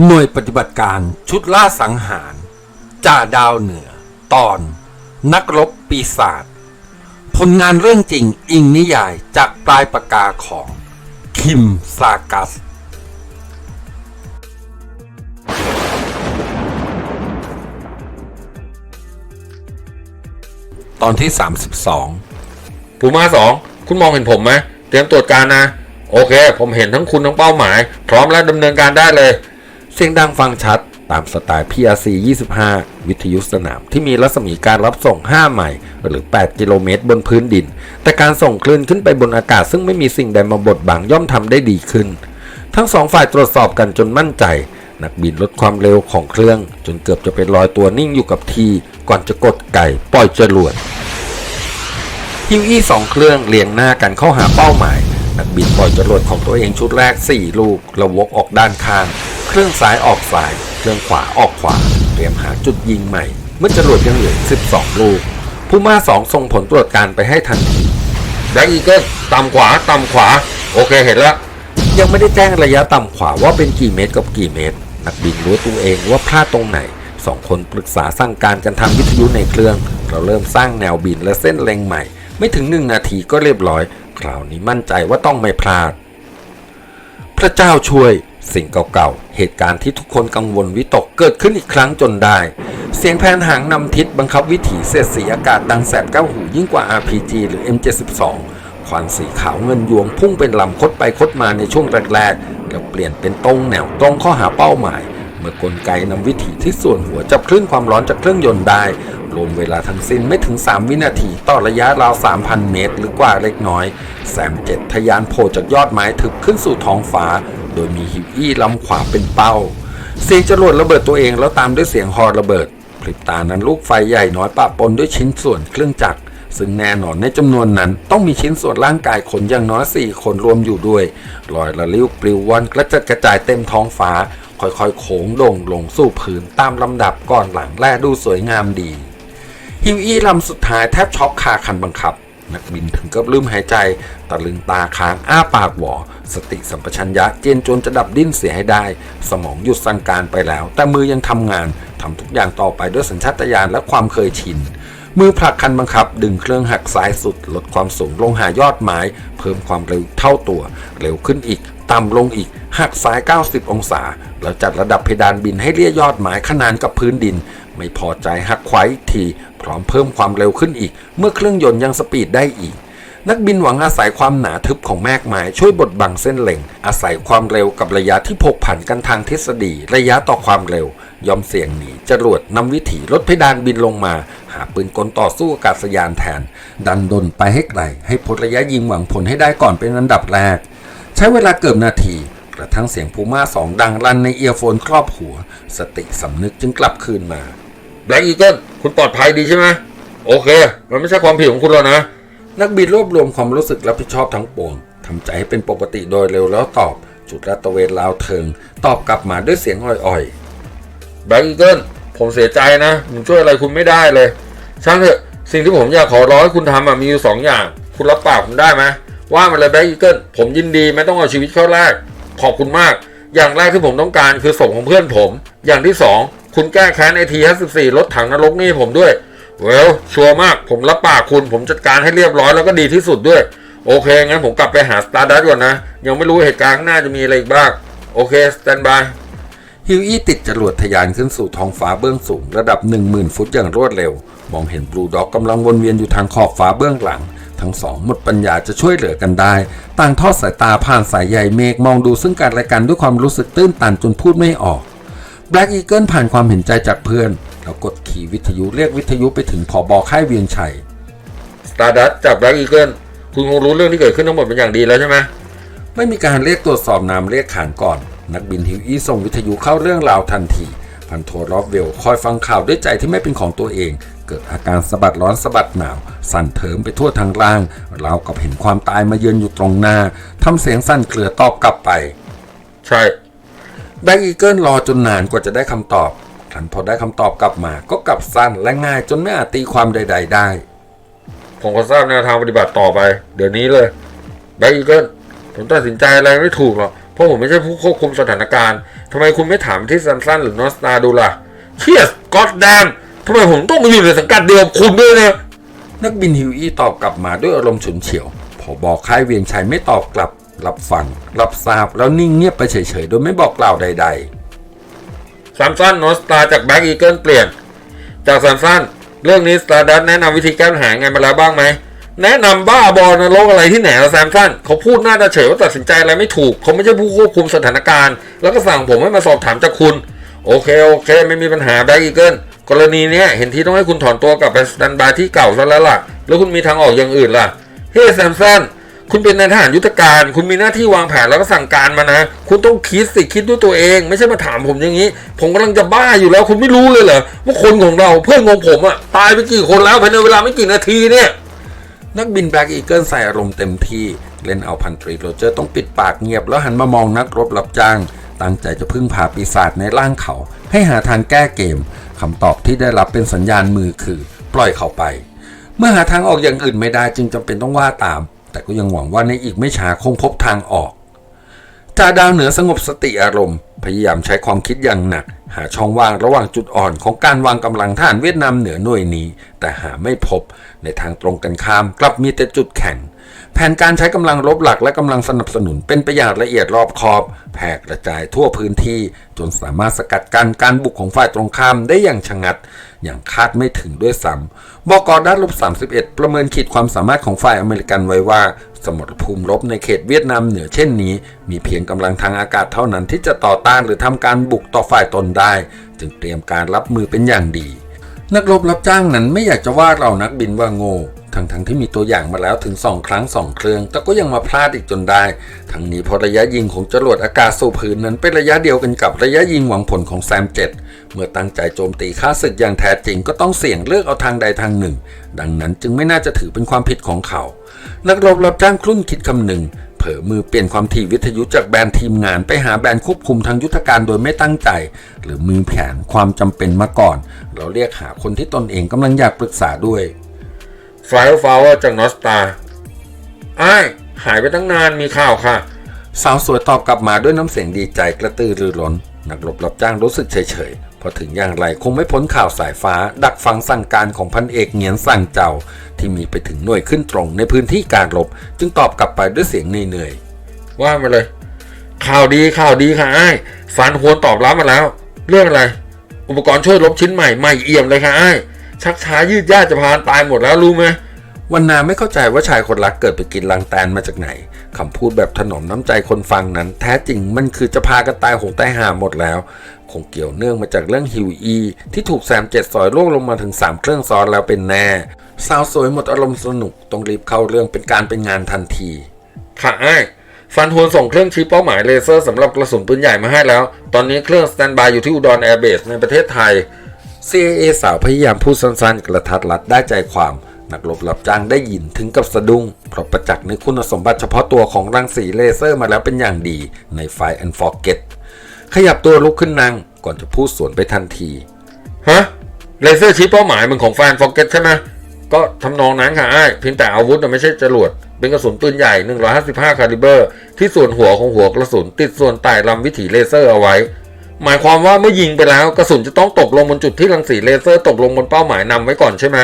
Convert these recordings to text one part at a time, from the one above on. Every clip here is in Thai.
หน่วยปฏิบัติการชุดล่าสังหาร จ่าดาวเหนือ ตอน นักรบปีศาจผลงานเรื่องจริงอิงนิยายจากปลายปากกาของ คิมซากัส ตอนที่ 32ภูมาสอง คุณมองเห็นผมไหมเตรียมตรวจการนะ โอเค ผมเห็นทั้งคุณทั้งเป้าหมาย พร้อมแล้วดำเนินการได้เลย เสียงดังฟังชัดตามสไตล์ PRC 25 วิทยุสนามที่มีรัศมีการรับส่ง 5 ไมล์หรือ 8 กิโลเมตรบนพื้นดิน แต่การส่งคลื่นขึ้นไปบนอากาศซึ่งไม่มีสิ่งใดมาบดบังย่อมทำได้ดีขึ้น ทั้งสองฝ่ายตรวจสอบกันจนมั่นใจ นักบินลดความเร็วของเครื่อง จนเกือบจะเป็นลอยตัวนิ่งอยู่กับที่ ก่อนจะกดไก่ปล่อยจรวดฮิวอี้สองเครื่องเรียงหน้ากันเข้าหาเป้าหมาย นักบินปล่อยจรวดของตัวเองชุดแรก 4 ลูกแล้ววกออกด้านข้าง เครื่องซ้ายออกซ้าย เครื่องขวาออกขวา เตรียมหาจุดยิงใหม่ เมื่อจรวดยังเหลือ 12 ลูก ผู้มาสองส่งผลตรวจการไปให้ทันทีแบ็กอีเกิลต่ำขวาต่ำขวา โอเคเห็นแล้ว ยังไม่ได้แจ้งระยะต่ำขวาว่าเป็นกี่เมตรกับกี่เมตร นักบินรู้ตัวเองว่าพลาดตรงไหนสองคนปรึกษาสั่งการกันทำวิทยุในเครื่อง เราเริ่มสร้างแนวบินและเส้นเล็งใหม่ ไม่ถึงหนึ่งนาทีก็เรียบร้อย คราวนี้มั่นใจว่าต้องไม่พลาด พระเจ้าช่วย สิ่งเก่าๆ เหตุการณ์ที่ทุกคนกังวลวิตกเกิดขึ้นอีกครั้งจนได้ เสียงแผนหางนำทิศบังคับวิถีเสียดสีอากาศดังแสบเก้าหูยิ่งกว่า RPG หรือ M72 ควันสีขาวเงินยวงพุ่งเป็นลำคดไปคดมาในช่วงแรกๆแล้วเปลี่ยนเป็นตรงแนวตรงข้อหาเป้าหมาย เมื่อกลไกนำวิถีที่ส่วนหัวจับคลื่นความร้อนจากเครื่องยนต์ได้ รวมเวลาทั้งสิ้นไม่ถึง 3 วินาทีต่อระยะราว 3,000 เมตร หรือกว่าเล็กน้อย แซมเจ็ดทะยานโผล่จากยอดไม้ถึบขึ้นสู่ท้องฟ้า โดยมีฮิวอี้ลำขวาเป็นเป้าสียงจรวดระเบิดตัวเองแล้วตามด้วยเสียงฮอระเบิดพริบตานั้นลูกไฟใหญ่น้อยปะปนด้วยชิ้นส่วนเครื่องจักรซึ่งแน่นอนในจำนวนนั้นต้องมีชิ้นส่วนร่างกายคนอย่างน้อยสี่คนรวมอยู่ด้วยลอยละลิ้วปลิวว่อนกระจัดกระจายเต็มท้องฟ้า ค่อยๆ โค้งโด่งลงสู่พื้นตามลำดับก่อนหลังแลดูสวยงามดี ฮิวอี้ลำสุดท้ายแทบช็อกคาคันบังคับ นักบินถึงกับลืมหายใจตะลึงตาค้างอ้าปากหวอ สติสัมปชัญญะเจนจนจะดับดิ้นเสียให้ได้ สมองหยุดสั่งการไปแล้ว แต่มือยังทำงานทำทุกอย่างต่อไปด้วยสัญชาตญาณและความเคยชินมือผลักคันบังคับ ดึงเครื่องหักซ้ายสุด ลดความสูงลงหายอดไม้เพิ่มความเร็วเท่าตัว เร็วขึ้นอีก ต่ำลงอีกหักซ้าย 90 องศา แล้วจัดระดับเพดานบินให้เลี่ยยอดไม้ขนานกับพื้นดิน ไม่พอใจหักขวาอีกทีพร้อมเพิ่มความเร็วขึ้นอีก เมื่อเครื่องยนต์ยังสปีดได้อีก นักบินหวังอาศัยความหนาทึบของแมกไม้ช่วยบดบังเส้นเล็งอาศัยความเร็วกับระยะที่ผกผันกันทางทฤษฎี ระยะต่อความเร็ว ยอมเสี่ยงหนีจรวดนำวิถีลดเพดานบินลงมา หาปืนกลต่อสู้อากาศยานแทน ดันดนไปให้ไกลให้พ้นระยะยิงหวังผลให้ได้ก่อนเป็นอันดับแรก ใช้เวลาเกือบนาที ระทั่งเสียงพูม่าสองดังลั่นในเอียร์โฟนครอบหัว สติสำนึกจึงกลับคืนมาแบล็กอีเกิลคุณปลอดภัยดีใช่ไหมโอเค มันไม่ใช่ความผิดของคุณหรอกนะ นักบินรวบรวมความรู้สึกรับผิดชอบทั้งปวงทำใจให้เป็นปกติโดยเร็วแล้วตอบ จุดลาตะเวนลาวเทิง ตอบกลับมาด้วยเสียงอ่อยแบล็กอีเกิลผมเสียใจนะผมช่วยอะไรคุณไม่ได้เลยช่างเถอะสิ่งที่ผมอยากขอร้องให้คุณทำมีอยู่สองอย่าง คุณรับปากผมได้ไหมว่ามาเลยแบล็กอีเกิลผมยินดีไม่ต้องเอาชีวิตเข้าแรก ขอบคุณมาก อย่างแรกที่ผมต้องการคือศพของเพื่อนผม อย่างที่สองคุณแก้แค้นไอทีห้าสิบสี่รถถังนรกนี่ผมด้วยเวลชัวร์มากผมรับปากคุณผมจัดการให้เรียบร้อยแล้วก็ดีที่สุดด้วย โอเค งั้นผมกลับไปหาสตาร์ดัสก่อนนะ ยังไม่รู้เหตุการณ์ข้างหน้าจะมีอะไรอีกบ้าง โอเค สแตนบายฮิวอี้ติดจรวดทะยานขึ้นสู่ท้องฟ้าเบื้องสูง ระดับ 10,000 ฟุตอย่างรวดเร็ว มองเห็นบลูด็อกกำลังวนเวียนอยู่ทางขอบฟ้าเบื้องหลัง ทั้งสองหมดปัญญาจะช่วยเหลือกันได้ ต่างทอดสายตาผ่านสายใยเมฆมองดูซึ่งกันและกันด้วยความรู้สึกตื้นตันจนพูดไม่ออกแบล็กอีเกิลผ่านความเห็นใจจากเพื่อน แล้วกดขีย์วิทยุเรียกวิทยุไปถึงผอบอค่ายเวียงชัยสตาร์ดัสจากแบล็กอีเกิลคุณคงรู้เรื่องที่เกิดขึ้นทั้งหมดเป็นอย่างดีแล้วใช่ไหมไม่มีการเรียกตรวจสอบนามเรียกขานก่อน นักบินฮิวอี้ส่งวิทยุเข้าเรื่องราวทันทีพันโทรอบเวลคอยฟังข่าวด้วยใจที่ไม่เป็นของตัวเองเกิดอาการสะบัดร้อนสะบัดหนาว สั่นเถิมไปทั่วทางร่างราวกับเห็นความตายมาเยือนอยู่ตรงหน้าทำเสียงสั่นเกลือตอบกลับไป ใช่แบ็กอีเกิลรอจนนานกว่าจะได้คำตอบครั้นพอได้คำตอบกลับมาก็กลับสั้นและง่ายจนไม่อาจตีความใด ๆ ได้ ผมก็ทราบแนวทางปฏิบัติต่อไป เดี๋ยวนี้เลยแบ็กอีเกิลผมตัดสินใจอะไรไม่ถูกหรอกเพราะผมไม่ใช่ผู้ควบคุมสถานการณ์ทำไมคุณไม่ถามที่ซันซันหรือนอสตาดูล่ะเชียสก็อดแดม ทำไมผมต้องมาอยู่ในสังกัดเดียวกับคุณด้วยเนี่ยนักบินฮิวอี้ตอบกลับมาด้วยอารมณ์ฉุนเฉียวพอบอกค่ายเวียงชัยไม่ตอบกลับ รับฟัง รับทราบแล้วนิ่งเงียบไปเฉยๆ โดยไม่บอกกล่าวใดซัมซันนอสตาจากแบ็กอีเกิลเปลี่ยน จากซัมซันเรื่องนี้สตาร์ดัตแนะนำวิธีแก้ปัญหาไงมาแล้วบ้างไหม แนะนำบ้าบอลนรกอะไรที่ไหนละแซมสันเขาพูดหน้าตาเฉยว่าตัดสินใจอะไรไม่ถูก เขาไม่ใช่ผู้ควบคุมสถานการณ์ แล้วก็สั่งผมให้มาสอบถามจากคุณ โอเค โอเค ไม่มีปัญหาแบ็กอีเกิล กรณีนี้เห็นที่ต้องให้คุณถอนตัวกลับไปสแตนบายที่เก่าซะแล้วล่ะ แล้วคุณมีทางออกอย่างอื่นล่ะ เฮ้แซมสันคุณเป็นนายทหารยุทธการ คุณมีหน้าที่วางแผนแล้วก็สั่งการมานะ คุณต้องคิดสิคิดด้วยตัวเอง ไม่ใช่มาถามผมอย่างนี้ ผมกำลังจะบ้าอยู่แล้ว คุณไม่รู้เลยเหรอว่าคนของเราเพื่อนของผมอะตายไปกี่คนแล้วภายในเวลาไม่กี่นาทีเนี่ย นักบินแบล็กอีเกิลใส่อารมณ์เต็มที่เล่นเอาพันตรีโรเจอร์ต้องปิดปากเงียบแล้วหันมามองนักรบรับจ้าง ตั้งใจจะพึ่งพาปีศาจในร่างเขา ให้หาทางแก้เกมคำตอบที่ได้รับเป็นสัญญาณมือคือ ปล่อยเขาไป เมื่อหาทางออกอย่างอื่นไม่ได้จึงจำเป็นต้องว่าตาม แต่ก็ยังหวังว่าในอีกไม่ช้าคงพบทางออกจ่าดาวเหนือสงบสติอารมณ์ พยายามใช้ความคิดอย่างหนัก หาช่องว่างระหว่างจุดอ่อนของการวางกำลังทหารเวียดนามเหนือหน่วยนี้ แต่หาไม่พบในทางตรงกันข้ามกลับมีแต่จุดแข็ง แผนการใช้กำลังรบหลักและกำลังสนับสนุนเป็นไปอย่างละเอียดรอบคอบ แผ่กระจายทั่วพื้นที่ จนสามารถสกัดกั้นการบุกของฝ่ายตรงข้ามได้อย่างชะงัด อย่างคาดไม่ถึงด้วยซ้ำบกด้านลบ 31 ประเมินขีดความสามารถของฝ่ายอเมริกันไว้ว่า สมรภูมิรบในเขตเวียดนามเหนือเช่นนี้ มีเพียงกำลังทางอากาศเท่านั้นที่จะต่อต้านหรือทำการบุกต่อฝ่ายตนได้ จึงเตรียมการรับมือเป็นอย่างดี นักรบรับจ้างนั้นไม่อยากจะว่าเรานักบินว่าโง่ ทั้งที่มีตัวอย่างมาแล้วถึง 2 ครั้ง 2 เครื่อง แต่ก็ยังมาพลาดอีกจนได้ ทั้งนี้เพราะระยะยิงของจรวดอากาศสู่พื้นนั้นเป็นระยะเดียวกันกับระยะยิงหวังผลของแซมเจ็ดเมื่อตั้งใจโจมตีค่าศึกอย่างแท้จริงก็ต้องเสี่ยงเลือกเอาทางใดทางหนึ่ง ดังนั้นจึงไม่น่าจะถือเป็นความผิดของเขา นักรบรับจ้างครุ่นคิดคำหนึ่ง เผลอมือเปลี่ยนความถี่วิทยุจากแบรนด์ทีมงาน ไปหาแบรนด์ควบคุมทางยุทธการโดยไม่ตั้งใจ หรือมือแผนความจำเป็นมาก่อน เราเรียกหาคนที่ตนเองกำลังอยากปรึกษาด้วยไฟล์ฟาวจากนอสตาอ้ายหายไปตั้งนานมีข่าวค่ะ สาวสวยตอบกลับมาด้วยน้ำเสียงดีใจกระตือรือร้น นักรบรับจ้างรู้สึกเฉยๆเพอถึงอย่างไรคงไม่พ้นข่าวสายฟ้า ดักฟังสั่งการของพันเอกเหงียนสั่งเจ้า ที่มีไปถึงหน่วยขึ้นตรงในพื้นที่การรบ จึงตอบกลับไปด้วยเสียงเหนื่อยว่ามาเลย ข่าวดีข่าวดีค่ะอ้ายฟันหวนตอบรับมาแล้ว เรื่องอะไร อุปกรณ์ช่วยลบชิ้นใหม่ใหม่เอี่ยมเลยค่ะอ้ายชักช้ายืดยาดจะพานตายหมดแล้วรู้ไหมๆวันนาไม่เข้าใจว่าชายคนรักเกิดไปกินลังแตนมาจากไหน คำพูดแบบถนอมน้ำใจคนฟังนั้น แท้จริงมันคือจะพากันตายหงตายหาหมดแล้ว คงเกี่ยวเนื่องมาจากเรื่องฮิวอี ที่ถูกแซมเจ็ดสอยล่วงลงมาถึง 3 เครื่องซ้อนแล้วเป็นแน่ สาวสวยหมดอารมณ์สนุกต้องรีบเข้าเรื่องเป็นการเป็นงานทันที ค่ะไอ้ฟันหวนส่งเครื่องชี้เป้าหมายเลเซอร์สำหรับกระสุนปืนใหญ่มาให้แล้ว ตอนนี้เครื่องสแตนบายอยู่ที่อุดรแอร์เบสในประเทศไทย CIA สาวพยายามพูดสั้นๆ กระทัดรัดได้ใจความ นักรบรับจ้างได้ยินถึงกับสะดุ้งเพราะประจักษ์ในคุณสมบัติเฉพาะตัวของรังสีเลเซอร์มาแล้วเป็นอย่างดีในไฟแอนฟอร์เกตขยับตัวลุกขึ้นนั่งก่อนจะพูดสวนไปทันที ฮะ เลเซอร์ชี้เป้าหมายมันของแฟนฟอกเก็ตใช่ไหมก็ทำนองนั้นค่ะไอ้เพียงแต่อาวุธน่ะไม่ใช่จรวด เป็นกระสุนปืนใหญ่ 155 คาลิเบอร์ ที่ส่วนหัวของหัวกระสุนติดส่วนใต้ลำวิถีเลเซอร์เอาไว้หมายความว่าเมื่อยิงไปแล้วกระสุนจะต้องตกลงบนจุดที่รังสีเลเซอร์ตกลงบนเป้าหมายนำไว้ก่อนใช่ไหม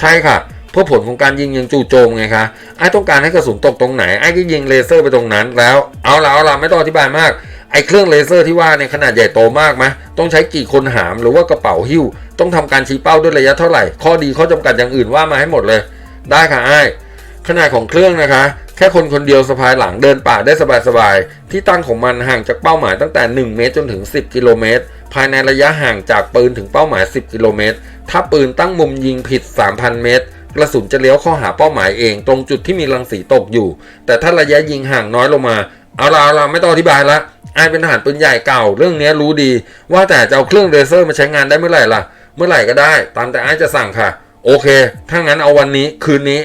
ใช่ค่ะ เพื่อผลของการยิงยังจู่โจมไงคะไอ้ต้องการให้กระสุนตกตรงไหนไอ้ก็ยิงเลเซอร์ไปตรงนั้นแล้ว เอาละเอาละไม่ต้องอธิบายมาก ไอ้เครื่องเลเซอร์ที่ว่าเนี่ยขนาดใหญ่โตมากไหมต้องใช้กี่คนหามหรือว่ากระเป๋าหิ้ว ต้องทำการชี้เป้าด้วยระยะเท่าไหร่ ข้อดีข้อจำกัดอย่างอื่นว่ามาให้หมดเลย ได้ค่ะไอ้ขนาดของเครื่องนะคะ แค่คนคนเดียวสะพายหลังเดินป่าได้สบายๆที่ตั้งของมันห่างจากเป้าหมายตั้งแต่ 1 เมตรจนถึง 10 กิโลเมตรภายในระยะห่างจากปืนถึงเป้าหมาย 10 กิโลเมตรถ้าปืนตั้งมุมยิงผิด 3,000 เมตร กระสุนจะเลี้ยวเข้าหาเป้าหมายเอง ตรงจุดที่มีรังสีตกอยู่ แต่ถ้าระยะยิงห่างน้อยลงมา เอาละเอาละไม่ต้องอธิบายละไอเป็นทหารปืนใหญ่เก่า เรื่องนี้รู้ดี ว่าแต่จะเอาเครื่องเลเซอร์มาใช้งานได้เมื่อไหร่ล่ะ เมื่อไหร่ก็ได้ ตามแต่ไอายจะสั่งค่ะ โอเค ถ้างั้นเอาวันนี้คืนนี้